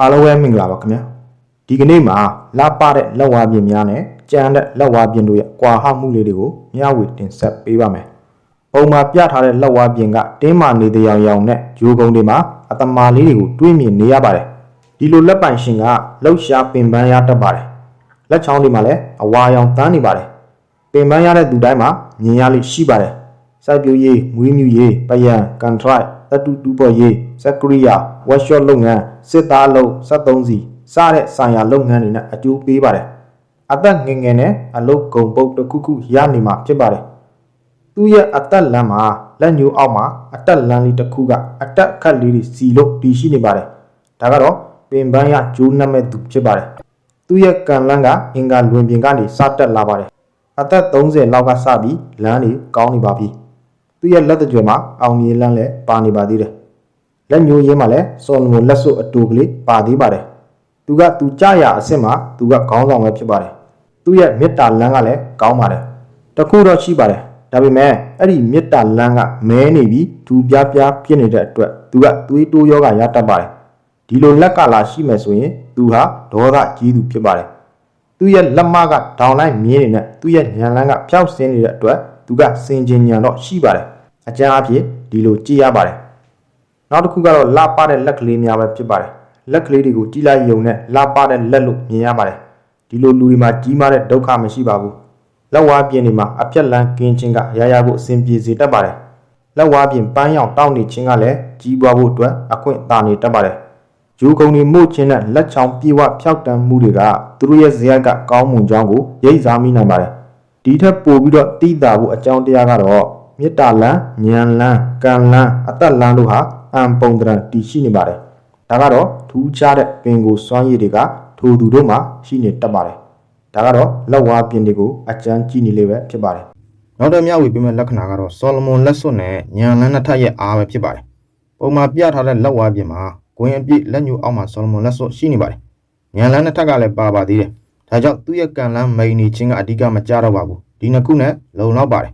အားလုံးပဲမင်္ဂလာပါခင်ဗျာဒီကနေ့မှာလာပတဲ့လက်ဝါးပြင်များနဲ့ကြမ်းတဲ့လက်ဝါးပြင်တို့ရဲ့ကွာဟမှုလေးတွေကိုမျှဝေတင်ဆက်ပေးပါမယ်ပုံမှာပြထားတဲ့လက်ဝါးပြင်ကတင်းမာနေတဲ့ရောင်ရောင်နဲ့ဂျိုးကုန်းတွေမှာအတမာလေးတွေကိုတွေးမြင်နေရပါတယ်ဒီလိုလက်ပိုင်ရှင်ကလှုပ်ရှားပင်ပန်းရတတ်ပါတယ်လက်ချောင်းတွေမှာလည်းအဝါရောင်တန်းနေပါတယ်ပင်ပန်းရတဲ့သူတိုင်းမှာမြင်ရလိရှိပါတယ်စိုက်ပျိုးရေးမွေးမြူရေးပယံကန်ထရိုက် တတူတူပေါ်ရေးစက်ကရိယာဝက်ရှော့လုပ်ငန်းစစ်သားလုပ်73စီစတဲ့ဆိုင်ရာလုပ်ငန်းတွေနဲ့အကျိုးပေးပါတယ်အသက်ငယ်ငယ်နဲ့အလုပ်ကုန်ပုတ်တစ်ခုခုရနေမှာဖြစ်ပါတယ်သူ့ရဲ့အသက်လမ်းမှာလက်ညှိုးအောက်မှာအတက်လမ်းလေးတစ်ခုကအတက်ခတ်လေးတွေစီလို့တည်ရှိနေပါတယ်ဒါကတော့ပင်ပန်းရဂျိုးနှမဲ့သူဖြစ်ပါတယ်သူ့ရဲ့ကံလန်းကအင်္ဂါလွင်ပြင်ကနေစတက်လာပါတယ်အသက်30လောက်ကစပြီးလမ်းတွေကောင်းနေပါပြီ သူ့ရဲ့လက်တကြွမှာအောင်မြေလန်းလည်းပါနေပါသေးတယ်လက်ညှိုးရင်းမှာလည်းစော်လမွန်လက်စွပ်အတူကလေးပါသေးပါတယ်သူကသူကြရအစ်စ်မှာသူကခေါင်းဆောင်ပဲဖြစ်ပါတယ်သူ့ရဲ့မေတ္တာလန်းကလည်းကောင်းပါတယ်တခုတော့ရှိပါတယ်ဒါပေမဲ့အဲ့ဒီမေတ္တာလန်းကမဲနေပြီးဒူပြားပြားဖြစ်နေတဲ့အတွက်သူကသွေးတိုးယောဂရတတ်ပါတယ်ဒီလိုလက်ကလာရှိမယ်ဆိုရင်သူဟာဒေါသကြီးသူဖြစ်ပါတယ်သူ့ရဲ့လက်မကဒေါင်လိုက်မြင်းနေတဲ့သူ့ရဲ့ညံလန်းကဖျောက်ဆင်းနေတဲ့အတွက် သူကစင်ကျင်ညံတော့ရှိပါတယ်အကြမ်းအဖြစ်ဒီလိုကြည့်ရပါတယ်နောက်တစ်ခုကတော့လှပတဲ့လက်ကလေးများပဲဖြစ်ပါတယ်လက်ကလေးတွေကိုကြည့်လိုက်ရုံနဲ့လှပတဲ့လက်လို့မြင်ရပါတယ်ဒီလိုလူတွေမှာကြီးမားတဲ့ဒုက္ခမရှိပါဘူးလက်ဝါးပြင်းတွေမှာအပြက်လန်းကင်းခြင်းကရရဖို့အဆင်ပြေစေတတ်ပါတယ်လက်ဝါးပြင်းပန်းရောင်တောက်နေခြင်းကလည်းကြီးပွားဖို့အတွက်အခွင့်အာနေတတ်ပါတယ်ဂျူကုံတွေမှုတ်ခြင်းနဲ့လက်ချောင်းပြေဝဖြောက်တန်းမှုတွေကသူတို့ရဲ့ဇယက်ကကောင်းမွန်ကြောင်းကိုရိပ်စားမိနိုင်ပါတယ် ဒီထက်ပိုပြီးတော့တိတာဖို့အကြောင်းတရားကတော့မေတ္တာလန်းဉာဏ်လန်းကံလန်းအသက်လန်းတို့ဟာအံပုံတရံတည်ရှိနေပါတယ်ဒါကတော့ထူးခြားတဲ့ပင်ကိုစွမ်းရည်တွေကထိုသူတို့မှာရှိနေတတ်ပါတယ်ဒါကတော့လက်ဝါးပြင်တွေကိုအကျန်းကြည့်နေလေပဲဖြစ်ပါတယ်နောက်တဲ့မြဝေပြမဲ့လက္ခဏာကတော့ဆော်လမွန်လက်စွပ်နဲ့ဉာဏ်လန်းနှစ်ထပ်ရဲ့အားပဲဖြစ်ပါတယ်ပုံမှာပြထားတဲ့လက်ဝါးပြင်မှာဂွင်အပြည့်လက်ညှိုးအောက်မှာဆော်လမွန်လက်စွပ်ရှိနေပါတယ်ဉာဏ်လန်းနှစ်ထပ်ကလည်းပါပါသေးတယ် ဒါကြောင့်သူ့ရဲ့ကံလန်းမိန်နေခြင်းကအဓိကမကြတော့ပါဘူးဒီနှစ်ခုနဲ့လုံလောက်ပါတယ်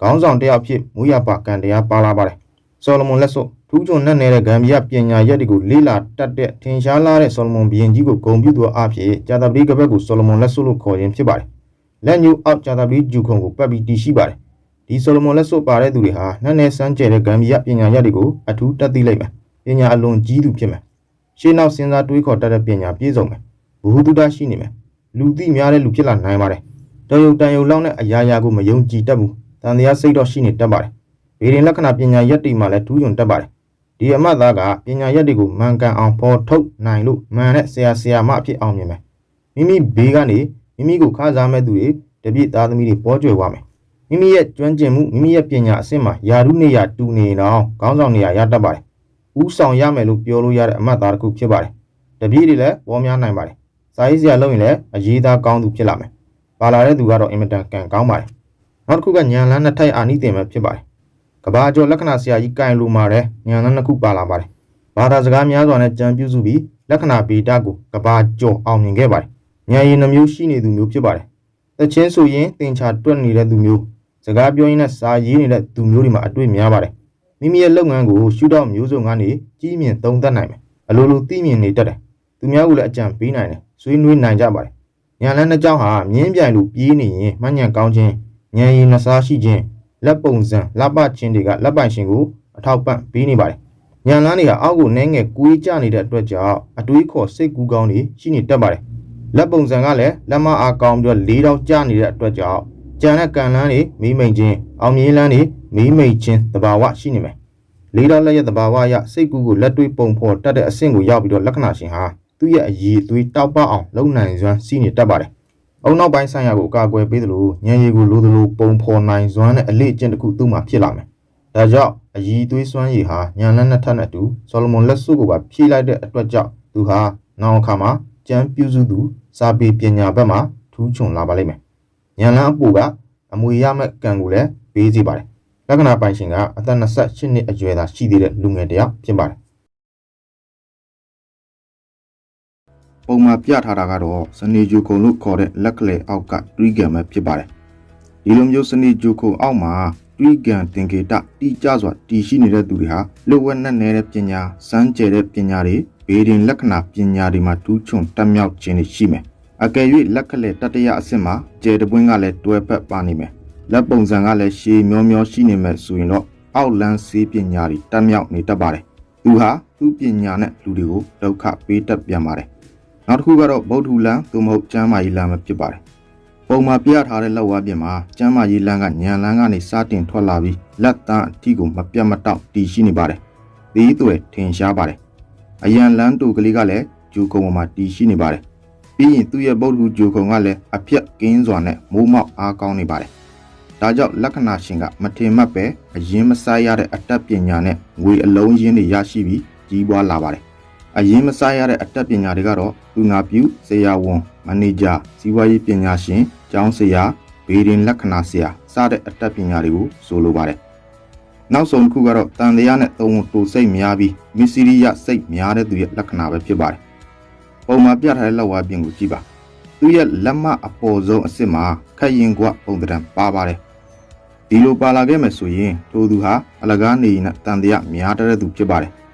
ခေါင်းဆောင်တစ်ယောက်ဖြစ်မူရပါကံတရားပါလာပါတယ်ဆော်လမွန်လက်စွပ်ထူးချွန်နဲ့နေတဲ့ဂမ်ဘီယာပညာရက်တွေကိုလေးလာတတ်တဲ့ထင်ရှားလာတဲ့ဆော်လမွန်ဘီရင်ကြီးကိုဂုံပြုသူအဖြစ်ဂျာတာပလီကဘက်ကိုဆော်လမွန်လက်စွပ်လို့ခေါ်ခြင်းဖြစ်ပါတယ်လက်ညှိုးအောက်ဂျာတာပလီဂျူခုံကိုပတ်ပြီးတည်ရှိပါတယ်ဒီဆော်လမွန်လက်စွပ်ပါတဲ့သူတွေဟာနက်နယ်စမ်းကျဲတဲ့ဂမ်ဘီယာပညာရက်တွေကိုအထူးတတ်သိလိုက်မယ်ပညာအလွန်ကြီးသူဖြစ်မယ်ရှေးနောက်စဉ်းစားတွေးခေါ်တတ်တဲ့ပညာပြည့်စုံမယ်ဘ ഹു တုတရှိနေမယ် လူသိများတဲ့လူဖြစ်လာနိုင်ပါတယ်တော်ယုံတန်ယုံလောက်နဲ့အရာရာကိုမယုံကြည်တတ်ဘူးတန်တရားစိတ်တော့ရှိနေတတ်ပါတယ်ဗေဒင်လက္ခဏာပညာရက်တွေမှာလည်းထူးချွန်တတ်ပါတယ်ဒီအမတ်သားကပညာရက်တွေကိုမှန်ကန်အောင်ဖော်ထုတ်နိုင်လို့မှန်တဲ့ဆရာဆရာမအဖြစ်အောင်မြင်မယ်မိမိဘေးကနေမိမိကိုခစားမဲ့သူတွေတပြည့်သားသမီးတွေပေါ်ကျွယ်သွားမယ်မိမိရဲ့ကျွမ်းကျင်မှုမိမိရဲ့ပညာအဆင့်မှာယာရုနေရတူနေတော့ခေါင်းဆောင်နေရရတတ်ပါတယ်ဥဆောင်ရမယ်လို့ပြောလို့ရတဲ့အမတ်သားတစ်ခုဖြစ်ပါတယ်တပြည့်တွေလည်းပေါ်များနိုင်ပါတယ် စာရေးဆရာလုပ်ရင်လည်းအရေးသားကောင်းသူဖြစ်လာမယ်ပါလာတဲ့သူကတော့အင်မတန်ကံကောင်းပါတယ်နောက်တစ်ခုကညံလန်းနှစ်ထိုက်အာနိသင်ပဲဖြစ်ပါတယ်ကဘာကျော်လက္ခဏာဆရာကြီးကင်လူမာတဲ့ညံလန်းနှစ်ခုပါလာပါတယ်ဘာသာစကားများစွာနဲ့ကြံပြုစုပြီးလက္ခဏာဗေဒကိုကဘာကျော်အောင်မြင်ခဲ့ပါတယ်ညံရည်နှမျိုးရှိနေသူမျိုးဖြစ်ပါတယ်တချင်းဆိုရင်တင်ချာတွက်နေတဲ့သူမျိုးစကားပြောရင်းနဲ့စာရေးနေတဲ့သူမျိုးတွေမှာအတွေ့များပါတယ်မိမိရဲ့လုပ်ငန်းကိုရှုထောင့်မျိုးစုံကနေကြီးမြင်သုံးသပ်နိုင်မယ်အလိုလိုသိမြင်နေတတ်တယ်သူများကလည်းအကြံပေးနိုင်တယ် ဆွေးနွေးနိုင်ကြပါတယ်ညံလန်းနှစ်ကြောင်းဟာမြင်းပြိုင်လိုပြေးနေရင်မှညံကောင်းခြင်းညံရည်နှစားရှိခြင်းလက်ပုံစံလက်ပချင်းတွေကလက်ပိုင်ရှင်ကိုအထောက်ပံ့ပေးနေပါတယ်။ညံလန်းတွေကအောက်ကိုနှဲငယ်ကူးကြနေတဲ့အတွက်ကြောင့်အတွေးခေါ်စိတ်ကူးကောင်းတွေရှိနေတတ်ပါတယ်။လက်ပုံစံကလည်းလက်မအားကောင်းပြီးတော့လေးတောင်ကျနေတဲ့အတွက်ကြောင့်ကြံတဲ့ကန်လန်းတွေမိမိန်ချင်းအောင်မြင်လန်းတွေမိမိန်ချင်းတဘာဝရှိနေမယ်။လေးတောင်လက်ရဲ့တဘာဝအရစိတ်ကူးကိုလက်တွေ့ပုံဖော်တတ်တဲ့အဆင့်ကိုရောက်ပြီးတော့လက္ခဏာရှင်ဟာ သူ့ရဲ့အည်အသွေးတောက်ပအောင်လုံနိုင်စွမ်းစီးနေတတ်ပါတယ်။အုံနောက်ပိုင်းဆိုင်ရာကိုအကာအကွယ်ပေးသလိုညံရည်ကိုလိုသလိုပုံဖော်နိုင်စွမ်းတဲ့အလေးအကျင့်တစ်ခုသူ့မှာဖြစ်လာမယ်။ဒါကြောင့်အည်သွေးစွမ်းရည်ဟာညံလက်နှစ်ထပ်နဲ့အတူဆော်လမွန်လက်စွပ်ကိုပါဖြည့်လိုက်တဲ့အတွက်ကြောင့်သူဟာနောက်အခါမှာကျမ်းပြုစုသူစာပေပညာဘက်မှာထူးချွန်လာပါလိမ့်မယ်။ညံလန်းအပူကအမွေရမဲ့ကံကိုလည်းပေးစီပါတယ်။လက္ခဏာပိုင်ရှင်ကအသက်28နှစ်အရွယ်သာရှိသေးတဲ့လူငယ်တစ်ယောက်ဖြစ်ပါတယ်။ ပုံမှာပြထားတာကတော့စနေဂျူကုံလို့ခေါ်တဲ့လက်ကလေးအောက်ကတွေးကံပဲဖြစ်ပါတယ်။ဒီလိုမျိုးစနေဂျူကုံအောက်မှာတွေးကံသင်္ကေတတီးကြစွာတည်ရှိနေတဲ့သူတွေဟာလူဝက်နဲ့နေတဲ့ပညာစမ်းကြဲတဲ့ပညာတွေဗဘေးရင်လက္ခဏာပညာတွေမှာတူးချွန်တက်မြောက်ခြင်းတွေရှိမယ်အကယ်၍လက်ခလက်တတရအဆင့်မှာကျဲတပွင့်ကလည်းတွဲဖက်ပါနေမယ်လက်ပုံစံကလည်းရှည်မျောမျောရှိနေမယ်ဆိုရင်တော့အောက်လန်းစေးပညာတွေတက်မြောက်နေတတ်ပါတယ်သူဟာသူ့ပညာနဲ့လူတွေကိုဒုက္ခပေးတတ်ပြန်ပါတယ် နောက်တစ်ခုကတော့ဗုဒ္ဓလန်သို့မဟုတ်ကျမ်းမာရေးလန်ပဲဖြစ်ပါတယ်ပုံမှာပြထားတဲ့လက်ဝါးပြင်မှာကျမ်းမာရေးလန်ကညံလန်းကနေစတင်ထွက်လာပြီးလက်တန်းအထိကိုမပြတ်မတောက်တည်ရှိနေပါတယ်ဒီအတွေ့ထင်ရှားပါတယ်အရန်လန်းတူကလေးကလည်းဂျူကုံပေါ်မှာတည်ရှိနေပါတယ်ပြီးရင်သူ့ရဲ့ဗုဒ္ဓဂျူကုံကလည်းအပြက်ကင်းစွာနဲ့မိုးမောက်အားကောင်းနေပါတယ်ဒါကြောင့်လက္ခဏာရှင်ကမထင်မှတ်ပဲအရင်မဆိုင်ရတဲ့အတတ်ပညာနဲ့ငွေအလုံးရင်းတွေရရှိပြီးကြီးပွားလာပါတယ်။ အရင်မဆိုင်ရတဲ့အတတ်ပညာတွေကတော့သူနာပြုဆရာဝန်မန်နေဂျာစီးပွားရေးပညာရှင်ကျောင်းဆရာဘေးရင်လက္ခဏာဆရာစတဲ့အတတ်ပညာတွေကိုဆိုလိုပါတယ်။နောက်ဆုံးတစ်ခုကတော့တန်တရားနဲ့သုံးဖို့တူစိတ်များပြီးမစ္စရိယစိတ်များတဲ့သူရဲ့လက္ခဏာပဲဖြစ်ပါတယ်။ပုံမှာပြထားတဲ့လောက်ဝါပြင်ကိုကြည့်ပါ။သူရဲ့လက်မအပေါ်ဆုံးအစ်စ်မှာခက်ရင်ကွပုံတံပါပါတယ်။ဒီလိုပါလာခဲ့မယ်ဆိုရင်ထိုသူဟာအလကားနေနဲ့တန်တရားများတဲ့သူဖြစ်ပါတယ်။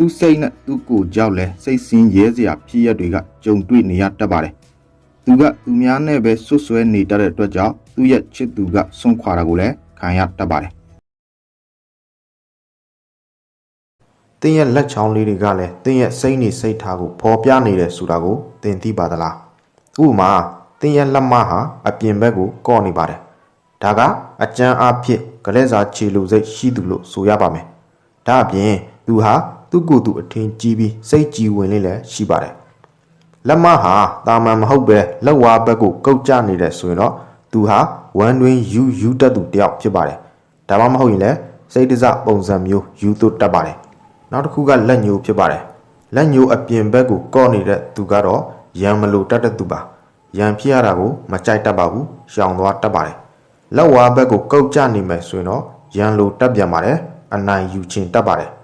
သူစိတ်နဲ့သူကိုကြောက်လဲစိတ်ဆင်းရဲစရာဖြစ်ရတွေကကြုံတွေ့နေရတတ်ပါတယ်။သူကသူများနဲ့ပဲဆွဆွဲနေတတ်တဲ့အတွက်ကြောင့်သူ့ရဲ့ချစ်သူကဆွန့်ခွာတာကိုလည်းခံရတတ်ပါတယ်။တင်းရဲ့လက်ချောင်းလေးတွေကလည်းတင်းရဲ့စိတ်နေစိတ်ထားကိုပေါ်ပြနေတယ်ဆိုတာကိုသင်သိပါသလား။ဥပမာတင်းရဲ့လက်မဟာအပြင်ဘက်ကိုကော့နေပါတယ်။ဒါကအကျန်းအဖြစ်ကလေးစာခြေလူစိတ်ရှိသူလို့ဆိုရပါမယ်။ဒါအပြင်သူဟာ သူ့ကိုယ်သူအထင်ကြီးပြီးစိတ်ကြည်ဝင်လေးလည်းရှိပါတယ်။လက်မဟာတာမန်မဟုတ်ပဲလက်ဝါးဘက်ကိုကုတ်ကျနေတယ်ဆိုရင်တော့သူဟာဝမ်းတွင်ယူယူတတ်သူတယောက်ဖြစ်ပါတယ်။ဒါမှမဟုတ်ရင်လည်းစိတ်တစပုံစံမျိုးယူသွတ်တတ်ပါတယ်။နောက်တစ်ခုကလက်ညိုးဖြစ်ပါတယ်။လက်ညိုးအပြင်ဘက်ကိုကော့နေတဲ့သူကတော့ရံမလို့တတ်တဲ့သူပါ။ရံဖြစ်ရတာကိုမကြိုက်တတ်ပါဘူး။ရှောင်သွားတတ်ပါတယ်။လက်ဝါးဘက်ကိုကုတ်ကျနေမယ်ဆိုရင်တော့ရန်လိုတက်ပြန်ပါတယ်။အနိုင်ယူခြင်းတက်ပါတယ်။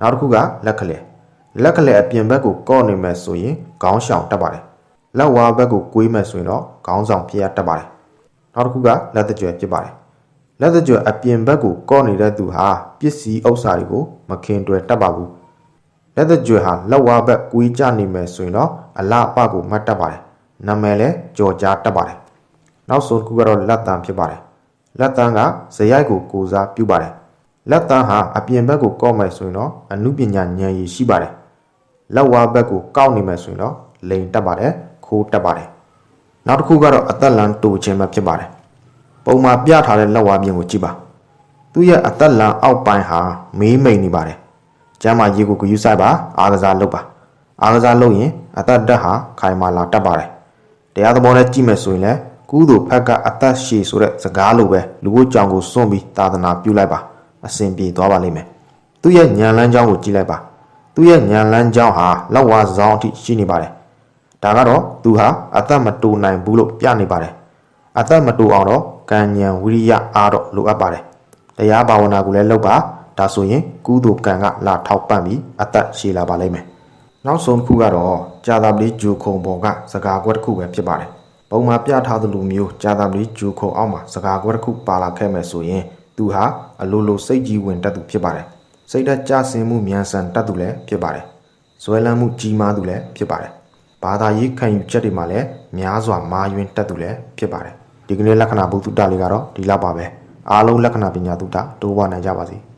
နောက်တစ်ခုကလက်ခလဲ။လက်ခလဲအပြင်ဘက်ကိုကော့နေမယ်ဆိုရင်ခေါင်းရှောင်တက်ပါတယ်။လက်ဝါးဘက်ကိုကွေးမယ်ဆိုရင်တော့ခေါင်းဆောင်ဖြစ်ရတက်ပါတယ်။နောက်တစ်ခုကလက်တကြွယ်ဖြစ်ပါတယ်။လက်တကြွယ်အပြင်ဘက်ကိုကော့နေတဲ့သူဟာပစ္စည်းဥစ္စာတွေကိုမခင်တွယ်တတ်ပါဘူး။လက်တကြွယ်ဟာလက်ဝါးဘက်ကွေးကျနေမယ်ဆိုရင်တော့အလားအပကိုမှတ်တတ်ပါတယ်။နာမည်လည်းကြော်ကြားတတ်ပါတယ်။နောက်ဆုံးတစ်ခုကတော့လက်တံဖြစ်ပါတယ်။လက်တံကဇယိုက်ကိုကိုစားပြုပါတယ်။ လက်တံဟာအပြင်ဘက်ကိုကောက်မယ်ဆိုရင်တော့အမှုပညာဉာဏ်ရည်ရှိပါတယ်။လက်ဝါးဘက်ကိုကောက်နေမယ်ဆိုရင်တော့လိန်တက်ပါတယ်။ခိုးတက်ပါတယ်။နောက်တစ်ခုကတော့အသက်လန်တူခြင်းပဲဖြစ်ပါတယ်။ပုံမှာပြထားတဲ့လက်ဝါးပြင်ကိုကြည့်ပါ။သူ့ရဲ့အသက်လန်အောက်ပိုင်းဟာမေးမိန်နေပါတယ်။ကျမ်းမာရေးကိုဂရုစိုက်ပါအားကစားလုပ်ပါ။အားကစားလုပ်ရင်အသက်တက်ဟာခိုင်မာလာတတ်ပါတယ်။တရားသဘောနဲ့ကြည့်မယ်ဆိုရင်လည်းကုသိုလ်ဖက်ကအသက်ရှည်ဆိုတဲ့စကားလိုပဲလူ့ကြောင်ကိုစွန့်ပြီးသာသနာပြုလိုက်ပါ အစဉ်ပြေသွားပါလိမ့်မယ်သူရဲ့ညံလန်းကြောင်းကိုကြည့်လိုက်ပါသူရဲ့ညံလန်းကြောင်းဟာလောက်ဝါစောင်းအထိရှိနေပါတယ်ဒါကတော့သူဟာအသက်မတူနိုင်ဘူးလို့ပြနေပါတယ်အသက်မတူအောင်တော့ကံဉဏ်ဝိရိယအားတော့လိုအပ်ပါတယ်တရားဘာဝနာကိုလည်းလုပ်ပါဒါဆိုရင်ကုသိုလ်ကံကလာထောက်ပံ့ပြီးအသက်ရှည်လာပါလိမ့်မယ်နောက်ဆုံးတစ်ခုကတော့ကြာသာပတိဂျူခုံပေါ်ကစကားကွက်တစ်ခုပဲဖြစ်ပါတယ်ပုံမှာပြထားသလိုမျိုးကြာသာပတိဂျူခုံအောက်မှာစကားကွက်တစ်ခုပါလာခဲ့မယ်ဆိုရင် သူဟာအလိုလိုစိတ်ကြီးဝင်တတ်သူဖြစ်ပါတယ်စိတ်ဓာတ်ကြဆင်းမှုမြန်ဆန်တတ်သူလည်းဖြစ်ပါတယ်ဇွဲလန်းမှုကြီးမားသူလည်းဖြစ်ပါတယ်ဘာသာရေးခံယူချက်တွေမှာလည်းများစွာမာယွင်းတတ်သူလည်းဖြစ်ပါတယ်ဒီကနေ့လက္ခဏာဘုဒ္ဓတလေးကတော့ဒီလောက်ပါပဲအားလုံးလက္ခဏာပညာတုတ္တတိုးပွားနိုင်ကြပါစေ။